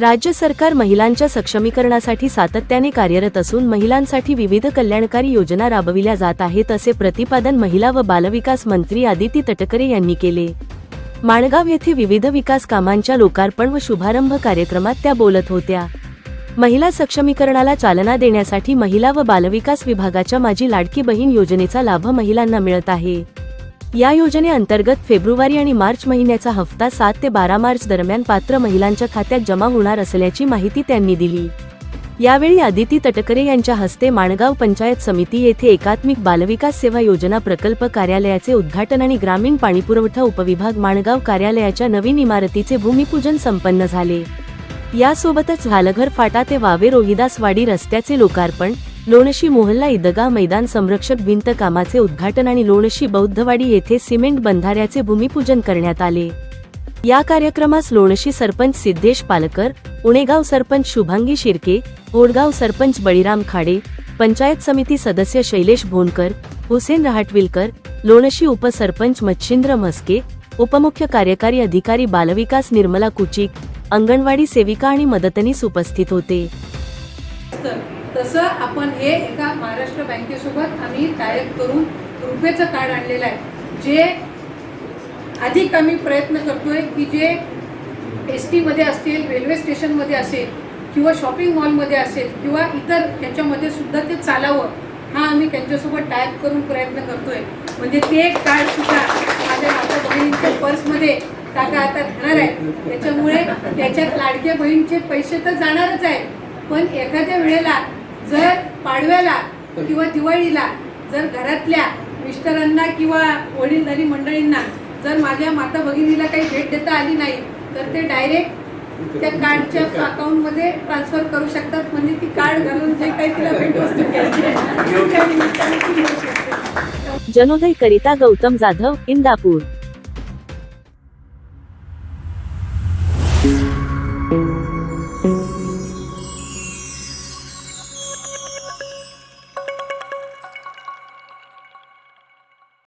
राज्य सरकार महिलांच्या सक्षमीकरणासाठी सातत्याने कार्यरत असून महिलांसाठी विविध कल्याणकारी योजना राबविल्या जात आहेत असे प्रतिपादन महिला व बालविकास मंत्री आदिती तटकरे यांनी केले. माणगाव येथे विविध विकास कामांच्या लोकार्पण व शुभारंभ कार्यक्रमात त्या बोलत होत्या. महिला सक्षमीकरणाला चालना देण्यासाठी महिला व बालविकास विभागाच्या माझी लाडकी बहीण योजनेचा लाभ महिलांना मिळत आहे. या योजनेअंतर्गत फेब्रुवारी आणि मार्च महिन्याचा हप्ता सात ते बारा मार्च दरम्यान पात्र महिलांच्या खात्यात जमा होणार असल्याची माहिती त्यांनी दिली. यावेळी आदिती तटकरे यांच्या हस्ते माणगाव पंचायत समिती येथे एकात्मिक बालविकास सेवा योजना प्रकल्प कार्यालयाचे उद्घाटन आणि ग्रामीण पाणीपुरवठा उपविभाग माणगाव कार्यालयाच्या नवीन इमारतीचे भूमिपूजन संपन्न झाले. यासोबतच घालघर फाटा ते वावे रोहिदासवाडी रस्त्याचे लोकार्पण लोणशी मोहल्ला इदगा मैदान संरक्षक भिंत कामाचे उद्घाटन आणि लोणशी बौद्धवाडी येथे सिमेंट बंधाऱ्याचे भूमिपूजन करण्यात आले. या कार्यक्रमास लोणशी सरपंच सिद्धेश पालकर उणेगाव सरपंच शुभांगी शिर्के ओडगाव सरपंच बळीराम खाडे पंचायत समिती सदस्य शैलेश भोनकर हुसेन रहाटविलकर लोणशी उपसरपंच मच्छिंद्र म्हस्के उपमुख्य कार्यकारी अधिकारी बालविकास निर्मला कुचिक अंगणवाडी सेविका आणि मदतनीस उपस्थित होते. असतं. तसं आपण हे एका महाराष्ट्र बँकेसोबत आम्ही टायप करून रुपयेचं कार्ड आणलेलं आहे. जे अधिक आम्ही प्रयत्न करतोय की जे एस टीमध्ये असतील रेल्वे स्टेशनमध्ये असेल किंवा शॉपिंग मॉलमध्ये असेल किंवा इतर ह्याच्यामध्ये सुद्धा ते चालावं हा आम्ही त्यांच्यासोबत टायप करून प्रयत्न करतोय. म्हणजे ते कार्ड सुद्धा माझ्या माता बहिणींच्या पर्समध्ये टाका आता राहणार आहे. त्याच्यामुळे त्याच्यात लाडक्या बहीणचे पैसे तर जाणारच आहे. पण एखाद्या वेळेला जर पाडव्याला किंवा दिवाळीला जर घरातल्या मिस्टरांना किंवा वडीलधारी मंडळींना जर माझ्या माता भगिनीला काही भेट देता आली नाही तर ते डायरेक्ट त्या कार्डच्या अकाउंटमध्ये ट्रान्सफर करू शकतात. म्हणजे ती कार्ड घालून जे काही तिला भेटवस्तू जनोदय करिता गौतम जाधव इंदापूर. thank you